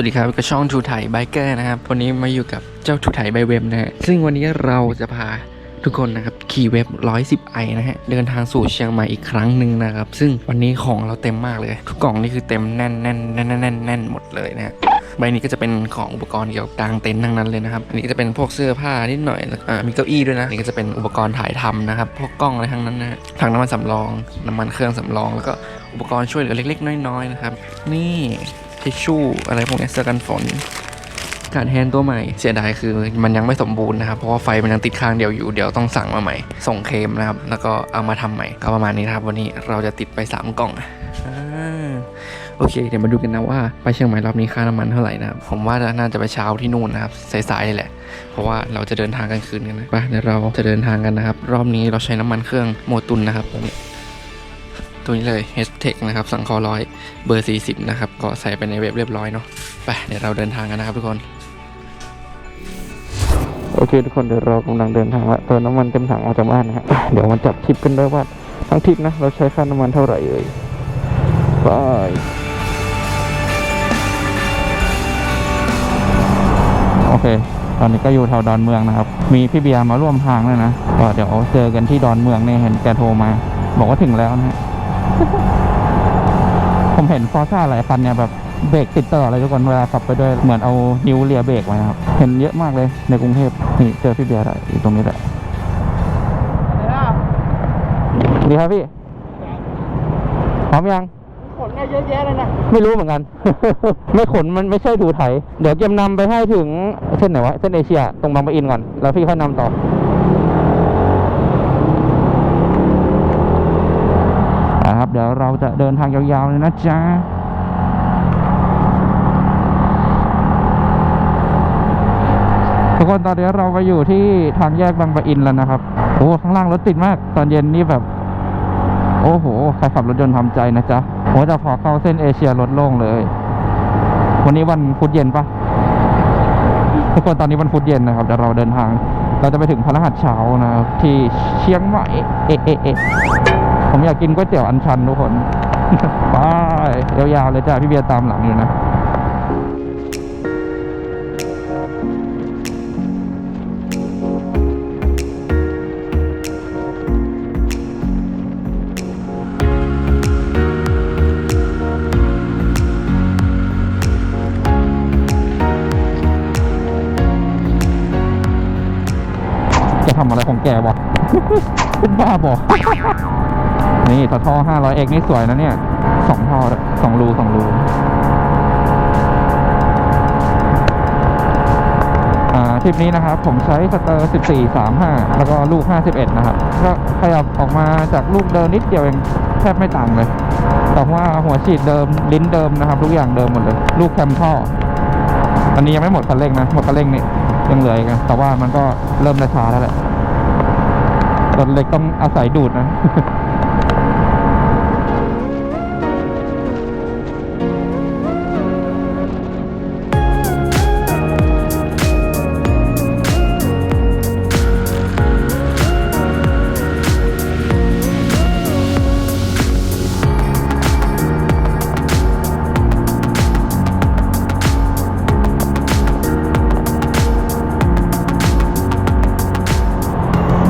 วัสดีครับกับช่องทูไทยไบเกอร์นะครับ วันนี้มาอยู่กับเจ้าทูไทยไบเว็บนะฮะ ซึ่งวันนี้เราจะพาทุกคนนะครับขี่เว็บ 110ไอนะฮะ เดินทางสู่เชียงใหม่อีกครั้งหนึ่งนะครับ ซึ่งวันนี้ของเราเต็มมากเลย ทุกกล่องนี่คือเต็มแน่นแน่นแน่นแน่นแน่นหมดเลยนะฮะใบนี้ก็จะเป็นของอุปกรณ์เกี่ยวกับกางเต็นท์ทั้งนั้นเลยนะครับ อันนี้ก็จะเป็นพวกเสื้อผ้านิดหน่อยแล้วอ่ามีเก้าอี้ด้วยนะ อันนี้ก็จะเป็นอุปกรณ์ถ่ายทำนะครับ พวกกล้องอะไรทั้งนั้นนะฮะถังน้ำมันสำรอง น้ำมันเครื่องสำรอง แล้วก็อุปกรณ์ช่วยเหลือเล็ก ๆ น้อยๆนะครับ นี่ ทิชชู่อะไรพวกนี้เสื้อกันฝนการแฮนด์ตัวใหม่เสียดายคือมันยังไม่สมบูรณ์นะครับ เพราะว่าไฟมันยังติดข้างเดียวอยู่ เดี๋ยวต้องสั่งมาใหม่ ส่งเคลมนะครับ แล้วก็เอามาทำใหม่ ก็ประมาณนี้นะครับ วันนี้เราจะติดไป 3 กล่องอ่าโอเค เดี๋ยวมาดูกันนะว่าไปเชียงใหม่รอบนี้ค่าน้ำมันเท่าไหร่นะครับ ผมว่าน่าจะไปเช้าที่นู่นนะครับสายๆเลยแหละ เพราะว่าเราจะเดินทางกันคืนกันนะไปเดี๋ยวเราจะเดินทางกันนะครับ รอบนี้เราใช้น้ำมันเครื่องโมตุนนะครับตัวนี้ ตัวนี้เลย h t e c h นะครับ สังคอร้อยเบอร์ 40 นะครับ ก็ใส่ไปในเว็บเรียบร้อยเนาะ ไป เดี๋ยวเราเดินทางกันนะครับทุกคน โอเคทุกคนเดี๋ยวเรากำลังเดินทางละเติมน้ำมันเต็มถังออกจากบ้านนะฮะเดี๋ยวมาจับทิปกันด้วยว่าทั้งทิปนะ เราใช้ค่าน้ำมันเท่าไหร่เอ่ยไปโอเค ตอนนี้ก็อยู่แถวดอนเมืองนะครับ มีพี่เบียร์มาร่วมทางเลยนะก็เดี๋ยวเจอกันที่ดอนเมืองเนี่ยเห็นแกโทรมา บอกว่าถึงแล้วนะฮะ ผมเห็นฟอร์ซ่าหลายคันเนี่ยแบบเบรกติดตลอดเลยทุกคนเวลาขับไปด้วยเหมือนเอานิ้วเลียเบรกไว้นะครับ เห็นเยอะมากเลยในกรุงเทพนี่เจอพี่เบียร์ได้อยู่ตรงนี้แหละสวัสดีครับพี่พร้อมยังขนได้เยอะแยะเลยนะไม่รู้เหมือนกัน ไม่ขนมันไม่ใช่ดูไถ เดี๋ยวเกมนำไปให้ถึงเส้นไหนวะเส้นเอเชียตรงบางปะอินก่อน แล้วพี่ค่อยนำต่อ อ่าครับ เราจะเดินทางยาวๆเลยนะจ๊ะทุกคนตอนนี้เราไปอยู่ที่ทางแยกบางปะอินแล้วนะครับโอ้ข้างล่างรถติดมาก ตอนเย็นนี่แบบ โอ้โหใครขับรถยนต์ทำใจนะจ๊ะโอ้แต่พอเข้าเส้นเอเชียรถโล่งเลย วันนี้วันพุธเย็นปะทุกคนตอนนี้วันพุธเย็นนะครับเดี๋ยวเราเดินทาง เราจะไปถึงพระรหัสเช้านะครับที่เชียงใหม่เอะเอะเอะ ผมอยากกินก๋วยเตี๋ยวอันชันทุกคนไปยาวๆเลยจ้ะพี่เบียร์ตามหลังอยู่นะจะทำอะไรของแกวะ บ้าบอนี่ถ้าท่อ 500x นี่สวยนะเนี่ยสองท่อด้วยสองรูสองรูอ่าทริปนี้นะครับ ผมใช้สเตอร์ 1435 แล้วก็ลูก 51 นะครับ ก็ขยับออกมาจากลูกเดิมนิดเดียวเองแทบไม่ต่างเลย แต่ว่าหัวฉีดเดิม ลิ้นเดิมนะครับ ทุกอย่างเดิมหมดเลย ลูกแคมท่อ อันนี้ยังไม่หมดคันเร่งนะ หมดคันเร่งนี่ยังเหลืออีกนะแต่ว่ามันก็เริ่มราช้าแล้วแหละ รถเล็กต้องอาศัยดูดนะ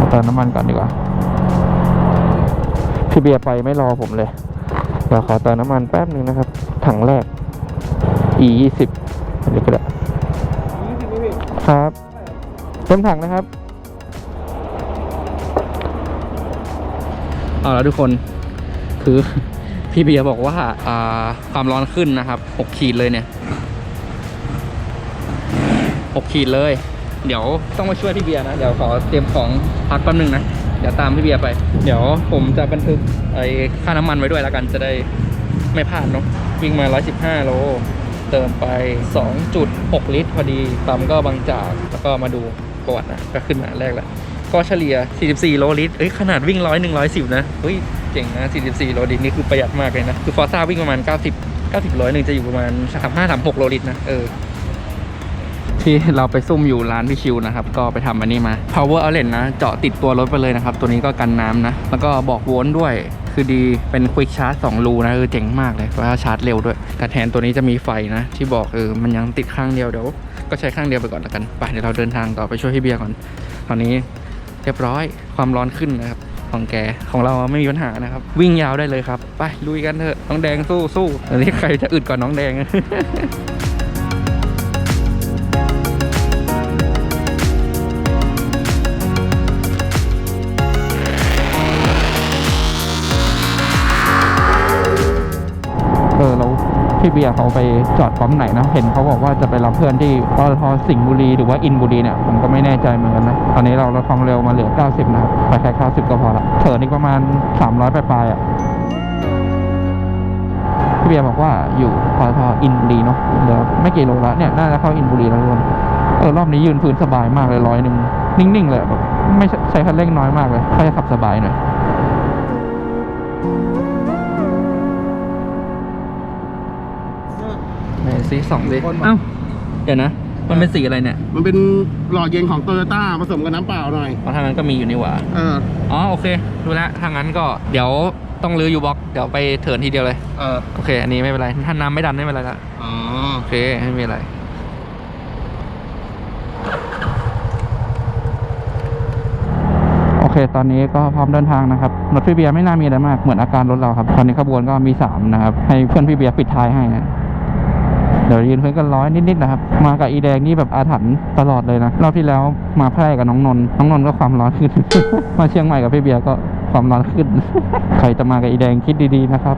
มาเติมน้ำมันก่อนดีกว่า พี่เบียร์ไปไม่รอผมเลยเดี๋ยวขอเติมน้ำมันแป๊บหนึ่งนะครับ ถังแรก e ยี่สิบอันนี้ก็ได้ครับเต็มถังนะครับ เอาแล้วทุกคน คือ พี่เบียร์บอกว่าอ่า ความร้อนขึ้นนะครับหกขีดเลยเนี่ยหกขีดเลย เดี๋ยวต้องมาช่วยพี่เบียร์นะ เดี๋ยวขอเตรียมของพักแป๊บนึงนะ เดี๋ยวตามพี่เบียร์ไป เดี๋ยวผมจะบันทึกไอ้ค่าน้ำมันไว้ด้วยแล้วกันจะได้ไม่พลาดเนาะวิ่งมา 115 โล เติมไป 2.6 ลิตร พอดีปั๊มก็บางจากแล้วก็มาดูประวัตินะก็ขึ้นมาแรกแล้วก็เฉลี่ย 44 โลลิตร เอ้ย ขนาดวิ่ง100 110นะ เฮ้ย เจ๋งนะ 44 โลลิตรนี่คือประหยัดมากเลยนะ คือฟอร์ซ่าวิ่งประมาณ 90 90โลหนึ่งจะอยู่ประมาณ 35 36 โลลิตรนะ เออ ที่เราไปซุ่มอยู่ร้านพี่ชิวนะครับ ก็ไปทำอันนี้มา power outlet นะ เจาะติดตัวรถไปเลยนะครับ ตัวนี้ก็กันน้ำนะ แล้วก็บอกโวลต์ด้วย คือดีเป็นควิกชาร์จ2รูนะเออเจ๋งมากเลยว่าชาร์จเร็วด้วยแต่แทนตัวนี้จะมีไฟนะ ที่บอกเออมันยังติดข้างเดียวเดี๋ยวก็ใช้ข้างเดียวไปก่อนละกันไปเดี๋ยวเราเดินทางต่อไปช่วยพี่เบียร์ก่อนตอนนี้เรียบร้อยความร้อนขึ้นนะครับของแกของเราไม่มีปัญหานะครับ วิ่งยาวได้เลยครับ ไปลุยกันเถอะน้องแดงสู้สู้อันนี้ใครจะอึดก่อนน้องแดง ออแล้วพี่เบียร์เขาไปจอดปั๊มไหนนะ เห็นเขาบอกว่าจะไปรับเพื่อนที่ปตทสิงห์บุรีหรือว่าอินบุรีเนี่ย ผมก็ไม่แน่ใจเหมือนกันนะ ตอนนี้เราลดความเร็วมาเหลือ 90 นะครับ ไปแค่ 90 ก็พอละเถินอีกประมาณ 300 ปลายๆอะพี่เบียร์บอกว่าอยู่ปตทอินบุรีเนาะเหลือไม่กี่โลละเนี่ยน่าจะเข้าอินบุรีแล้วทุกคนเออรอบนี้ยืนพื้นสบายมากเลยร้อยหนึ่งนิ่งๆเลยแบบไม่ใช้คันเร่งน้อยมากเลยถ้าจะขับสบายหน่อย สีสองดิคนบอกเอ้าเดี๋ยวนะ มันเป็นสีอะไรเนี่ย มันเป็นหล่อเย็นของโตโยต้าผสมกับน้ำเปล่าหน่อยเพราะทางนั้นก็มีอยู่นี่หว่าเอออ๋อโอเคดูแลวทางนั้นก็เดี๋ยวต้องรื้ออยู่บล็อกเดี๋ยวไปเถินทีเดียวเลยเออโอเค อันนี้ไม่เป็นไรถ้าน้ำไม่ดันไม่เป็นไรละอ๋อโอเคไม่มีอะไรโอเค ตอนนี้ก็พร้อมเดินทางนะครับรถพี่เบียร์ไม่น่ามีอะไรมาก เหมือนอาการรถเราครับ ตอนนี้ขบวนก็มีสามนะครับ ให้เพื่อนพี่เบียร์ปิดท้ายให้นะ เดี๋ยวยืนเพื่อนกันร้อยนิดๆนะครับ มากับอีแดงนี่แบบอาถรรพ์ตลอดเลยนะรอบที่แล้วมาแพร่กับน้องนนท์น้องนนท์ก็ความร้อนขึ้น มาเชียงใหม่กับพี่เบียร์ก็ความร้อนขึ้น ใครจะมากับอีแดงคิดดีๆนะครับ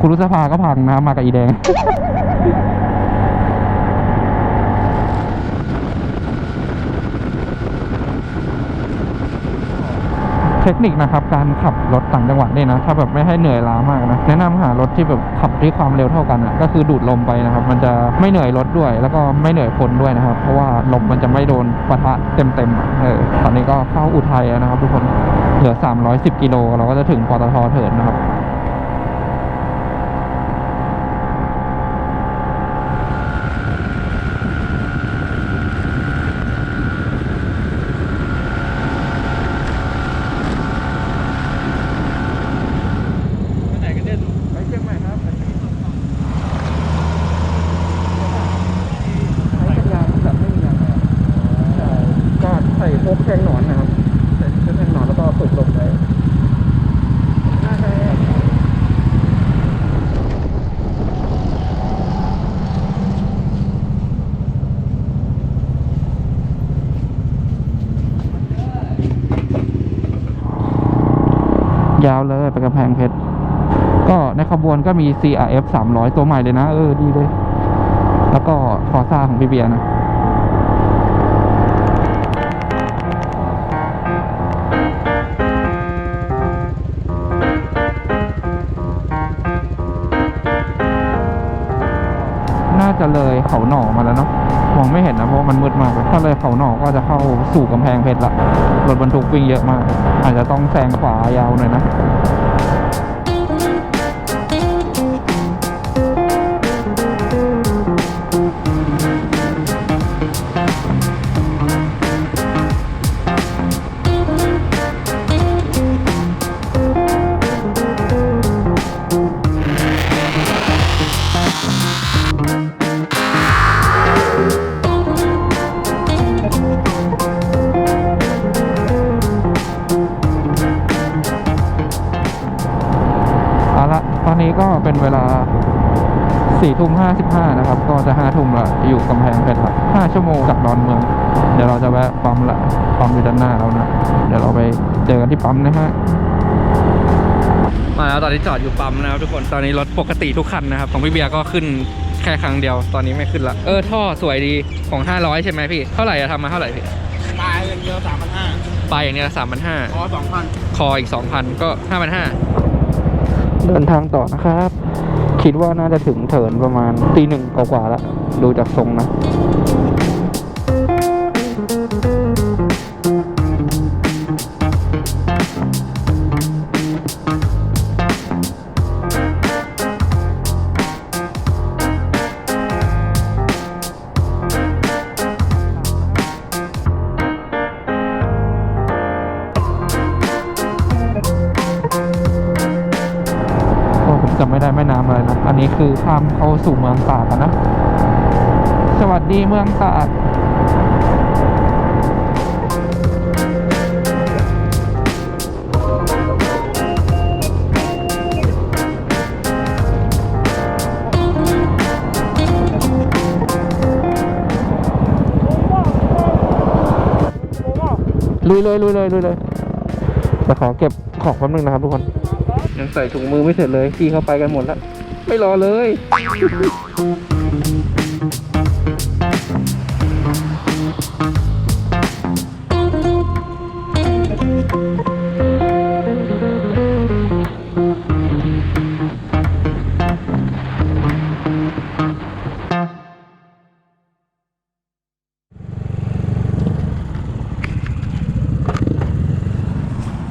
คุณรุษภาก็พังนะมากับอีแดง ทคนิคนะครับ การขับรถต่างจังหวัดเนี่ยนะ ถ้าแบบไม่ให้เหนื่อยล้ามากนะ แนะนำหารถที่แบบขับด้วยความเร็วเท่ากันอะ ก็คือดูดลมไปนะครับ มันจะไม่เหนื่อยรถด้วย แล้วก็ไม่เหนื่อยคนด้วยนะครับ เพราะว่าลมมันจะไม่โดนปะทะเต็มๆอะเออ ตอนนี้ก็เข้าอุทัยแล้วนะครับ ทุกคน เหลือ 310 กิโล เราก็จะถึงปตทเถิดนะครับ ไปไหนกันเนี่ยไปเชียงใหม่ครับใช้กันยางแบบไม่มียางเลยใช่ก็ใส่พวกแทงหนอนนะครับใส่เสื้อแทงหนอนแล้วก็ฝึกลมไว้น่าจะยาวเลยไปกำแพงเพชร ก็ในขบวน ก็มี CRF 300 ตัวใหม่เลยนะ เออ ดีเลย แล้วก็ฟอร์ซ่าของพี่เบียร์นะน่าจะเลยเขาหน่อมาแล้วเนาะมองไม่เห็นนะเพราะมันมืดมากถ้าเลยเขาหน่อก็จะเข้าสู่กำแพงเพชรละรถบรรทุกวิ่งเยอะมาก อาจจะต้องแซงขวายาวหน่อยนะ สี่ทุ่มห้าสิบห้านะครับ ก็จะห้าทุ่มละอยู่กำแพงเพชรละห้าชั่วโมงจากดอนเมือง เดี๋ยวเราจะแวะปั๊มละปั๊มอยู่ด้านหน้าแล้วนะ เดี๋ยวเราไปเจอกันที่ปั๊มนะฮะมาแล้วตอนนี้จอดอยู่ปั๊มนะครับทุกคนตอนนี้รถปกติทุกคันนะครับ ของพี่เบียร์ก็ขึ้นแค่ครั้งเดียว ตอนนี้ไม่ขึ้นละเออท่อสวยดีของ 500 ใช่ไหมพี่ เท่าไหร่อะทำมาเท่าไหร่พี่ตายอย่างเดียวสามพันห้าปลายอย่างเนี้ยสามพันห้าพอสองพันคออีก2,000ก็5,500เดินทางต่อนะครับ คิดว่าน่าจะถึงเถินประมาณตีหนึ่งกว่าๆแล้ว ดูจากทรงนะ ข้ามเข้าสู่เมืองตากนะ สวัสดีเมืองตากลุยเลยลุยเลยลุยเลยแต่ขอเก็บของแป๊บนึงนะครับทุกคน ยังใส่ถุงมือไม่เสร็จเลยพี่เข้าไปกันหมดแล้ว ไม่รอเลย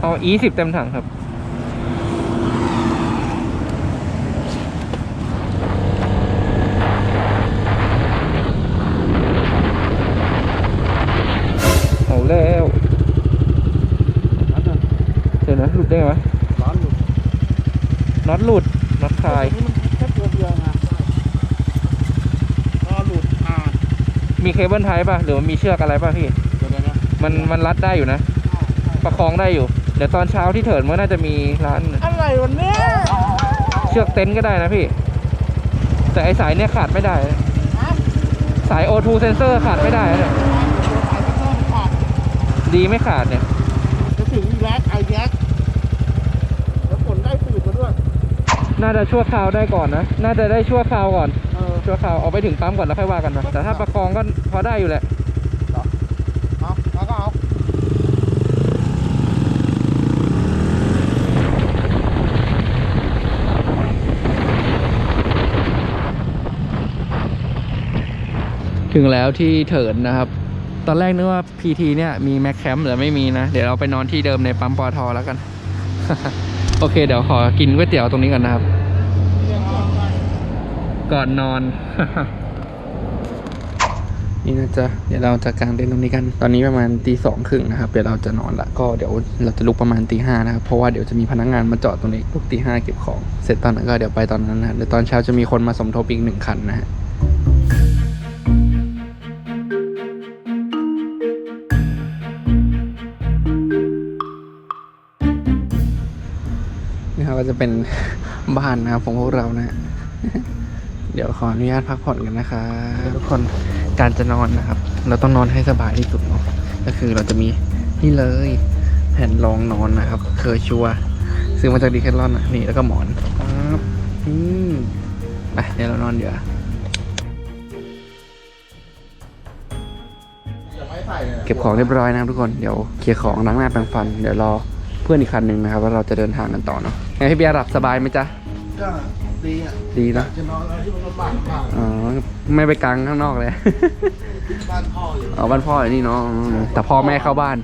เอาอีสิบเต็มถังครับ เอาแล้วเดี๋ยวนะหลุดได้ไงวะ ร้อนอยู่ น็อตหลุดน็อตคลาย นี่มันแค่ตัวเดียวนะก็หลุดขาด มี เคเบิลไทป์ป่ะหรือว่ามีเชือกอะไรป่ะพี่ เดี๋ยวนะมันมันรัดได้อยู่นะ ประคองได้อยู่ เดี๋ยวตอนเช้าที่เถิดมันก็น่าจะมีร้านอะไรวันนี้เชือกเต็นท์ก็ได้นะพี่ แต่ไอสายเนี่ยขาดไม่ได้ สาย O2 sensor ขาดไม่ได้นะเนี่ยสายก็ขาดดีไม่ขาดเนี่ย จะถึงอีแล็กไอแล็กแล้วฝนได้ตื่นมาด้วย น่าจะชั่วคราวได้ก่อนนะ น่าจะได้ชั่วคราวก่อนเออ ชั่วคราวเอาไปถึงปั๊มก่อนแล้วค่อยว่ากันนะแต่ถ้าประคองก็พอได้อยู่แหละเอาแล้วก็เอาถึงแล้วที่เถินนะครับ ตอนแรกนึกว่า PT เนี่ยมีแม็กแคมป์แต่ไม่มีนะ เดี๋ยวเราไปนอนที่เดิมในปั๊มปอทแล้วกัน โอเค เดี๋ยวขอกินก๋วยเตี๋ยวตรงนี้ก่อนนะครับ ก่อนนอน นี่นะจ๊ะเดี๋ยวเราจะกางเต็นท์ตรงนี้กัน ตอนนี้ประมาณตีสองครึ่งนะครับ เดี๋ยวเราจะนอนละ ก็เดี๋ยวเราจะลุกประมาณตีห้านะครับ เพราะว่าเดี๋ยวจะมีพนักงานมาจอดตรงนี้ลุกตีห้าเก็บของ เสร็จตอนนั้นก็เดี๋ยวไปตอนนั้นนะเดี๋ยวตอนเช้าจะมีคนมาสมทบอีกหนึ่งคันนะฮะนี่ครับก็จะเป็นบ้านนะครับของพวกเรานะฮะ ดี๋ยวขออนุญาตพักผ่อนกันนะครับทุกคนการจะนอนนะครับ เราต้องนอนให้สบายที่สุดเนาะก็คือเราจะมีนี่เลยแผ่นรองนอนนะครับเคอชัวซื้อมาจากดีแคทลอนนะนี่แล้วก็หมอนปั๊บอืมไปเดี๋ยวเรานอนเดี๋ยวเลยเก็บของเรียบร้อยนะครับทุกคนเดี๋ยวเคลียร์ของล้างหน้าแปรงฟัน เดี๋ยวรอเพื่อนอีกคันหนึ่งนะครับ ว่าเราจะเดินทางกันต่อเนาะไงพี่เบียร์หลับสบายไหมจ๊ะก็ ดีอะดีเนอะจะนอนอะไรที่มันลำบากลำบากอ๋อไม่ไปกลางข้างนอกเลย บ้านพ่ออยู่อ๋อบ้านพ่ออยู่นี่เนาะอืมแต่พ่อแม่เข้าบ้าน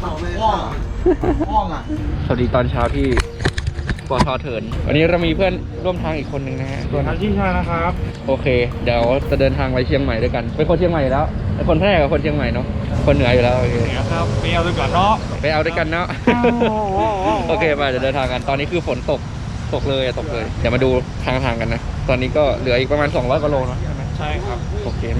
พ่อพ่อพ่ออะสวัสดีตอนเช้าที่ปอทอเถิน วันนี้เรามีเพื่อนร่วมทางอีกคนหนึ่งนะฮะส่วนอาชีพชานะครับโอเค เดี๋ยวจะเดินทางไปเชียงใหม่ด้วยกัน เป็นคนเชียงใหม่อยู่แล้วเป็นคนแพร่กับคนเชียงใหม่เนาะ คนเหนืออยู่แล้วโอเคครับไปเอาด้วยกันเนาะ ไปเอาด้วยกันเนาะ โอเคไปเดี๋ยวเดินทางกัน ตอนนี้คือฝนตก ตกเลยอะตกเลย เดี๋ยวมาดูทางทางกันนะ ตอนนี้ก็เหลืออีกประมาณ 200กว่าโลเนาะใช่ไหมใช่ครับ โอเค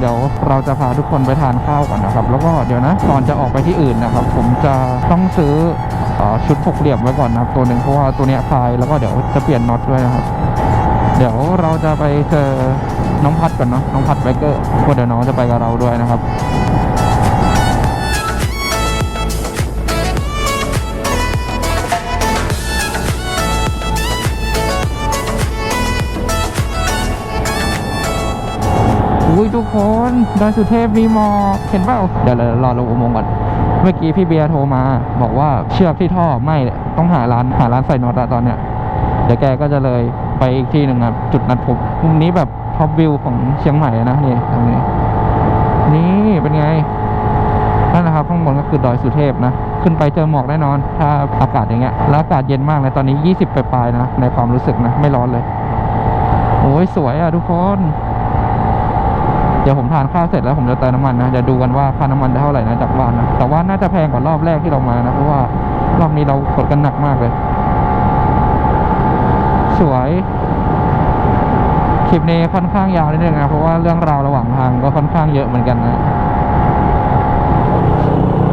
เดี๋ยวเราจะพาทุกคนไปทานข้าวก่อนนะครับ แล้วก็เดี๋ยวนะก่อนจะออกไปที่อื่นนะครับ ผมจะต้องซื้ออชุดหกเหลี่ยมไว้ก่อนนะครับ ตัวหนึ่งเพราะว่าตัวเนี้ยคลายแล้วก็เดี๋ยวจะเปลี่ยนน็อตด้วยนะครับ เดี๋ยวเราจะไปเจอน้องพัดก่อนเนาะน้องพัดไบเกอร์เพราะเดี๋ยวน้องจะไปกับเราด้วยนะครับ อุ้ยทุกคนดอยสุเทพมีหมอกเห็นเปล่าเดี๋ยวเรารอลงอุโมงค์ก่อนเมื่อกี้พี่เบียร์โทรมา บอกว่าเชือกที่ท่อไม่ต้องหาร้านหาร้านใส่น็อตตอนเนี้ยเดี๋ยวแกก็จะเลยไปอีกที่หนึ่งครับจุดนัดพบมุมนี้แบบท็อปวิวของเชียงใหม่นะนี่ตรงนี้ นี่เป็นไงนั่นนะครับข้างบนก็คือดอยสุเทพนะ ขึ้นไปเจอหมอกแน่นอน ถ้าอากาศอย่างเงี้ยแล้วอากาศเย็นมากเลยตอนนี้ 20 ปลายๆนะในความรู้สึกนะไม่ร้อนเลย โอ้ยสวยอะทุกคน เดี๋ยวผมทานข้าวเสร็จแล้วผมจะเติมน้ำมันนะเดี๋ยวดูกันว่าค่าน้ำมันได้เท่าไหร่นะจากบ้านนะแต่ว่าน่าจะแพงกว่ารอบแรกที่เรามานะเพราะว่ารอบนี้เรากดกันหนักมากเลย สวยคลิปนี้ค่อนข้างยาวนิดนึงนะเพราะว่าเรื่องราวระหว่างทางก็ค่อนข้างเยอะเหมือนกันนะ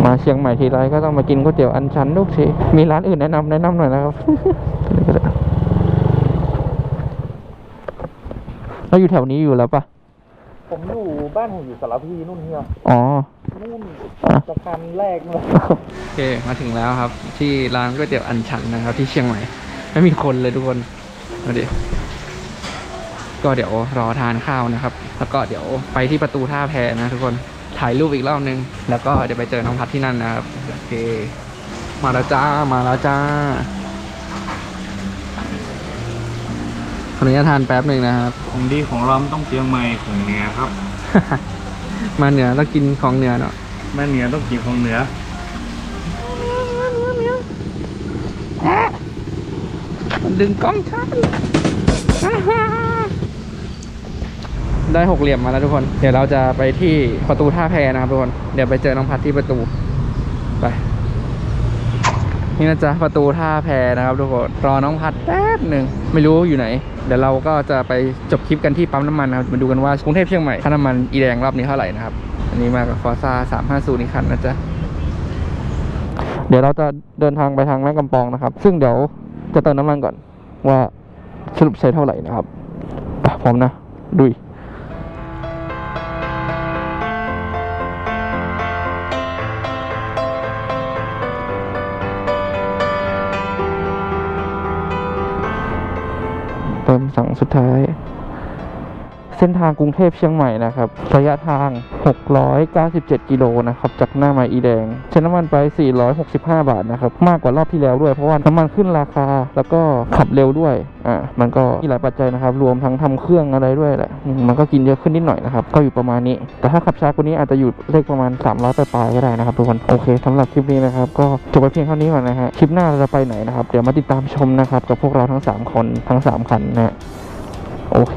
มาเชียงใหม่ทีไรก็ต้องมากินก๋วยเตี๋ยวอันชันทุกทีมีร้านอื่นแนะนำแนะนำหน่อยนะครับเราอยู่แถวนี้อยู่แล้วปะ ผมอยู่บ้านผมอยู่สารพีนู่นเฮียอ๋อ นู่นอะสะพานแรกเลยโอเคมาถึงแล้วครับ ที่ร้านก๋วยเตี๋ยวอันชันนะครับ ที่เชียงใหม่ไม่มีคนเลยทุกคนมาดิก็เดี๋ยวรอทานข้าวนะครับ แล้วก็เดี๋ยวไปที่ประตูท่าแพนะทุกคนถ่ายรูปอีกรอบนึง แล้วก็เดี๋ยวไปเจอน้องพัดที่นั่นนะครับโอเค มาแล้วจ้ามาแล้วจ้า ขออนุญาตทานแป๊บหนึ่งนะครับ ของดีของเราต้องเชียงใหม่ของเหนือครับ มาเหนือต้องกินของเหนือเนาะแม่เหนือต้องกินของเหนือมันดึงกล้องฉันได้หกเหลี่ยมมาแล้วทุกคน เดี๋ยวเราจะไปที่ประตูท่าแพนะครับทุกคน เดี๋ยวไปเจอน้องพัดที่ประตูไป นี่นะจ๊ะประตูท่าแพนะครับทุกคนรอน้องพัดแป๊บหนึ่งไม่รู้อยู่ไหน เดี๋ยวเราก็จะไปจบคลิปกันที่ปั๊มน้ำมันนะครับมาดูกันว่ากรุงเทพเชียงใหม่ค่าน้ำมันอีแดงรอบนี้เท่าไหร่นะครับอันนี้มากับฟอร์ซ่า350นี่คันนะจ๊ะเดี๋ยวเราจะเดินทางไปทางแม่กำปองนะครับ ซึ่งเดี๋ยวจะเติมน้ำมันก่อนว่าสรุปใช้เท่าไหร่นะครับไปพร้อมนะดุย เติมสั่งสุดท้าย เส้นทางกรุงเทพเชียงใหม่นะครับระยะทาง 697 กิโลนะครับจากหน้าไม้อีแดงใช้น้ำมันไป 465 บาทนะครับมากกว่ารอบที่แล้วด้วยเพราะว่าน้ำมันขึ้นราคาแล้วก็ขับเร็วด้วยอ่ามันก็มีหลายปัจจัยนะครับ รวมทั้งทำเครื่องอะไรด้วยแหละมันก็กินเยอะขึ้นนิดหน่อยนะครับก็อยู่ประมาณนี้ แต่ถ้าขับช้ากว่านี้อาจจะอยู่เลขประมาณ 300ปลายๆก็ได้นะครับทุกคนโอเคสำหรับคลิปนี้นะครับก็จบไปเพียงเท่านี้ก่อนนะฮะคลิปหน้าเราจะไปไหนนะครับเดี๋ยวมาติดตามชมนะครับกับพวกเราทั้งสามคนทั้งสามคันนะฮะโอเค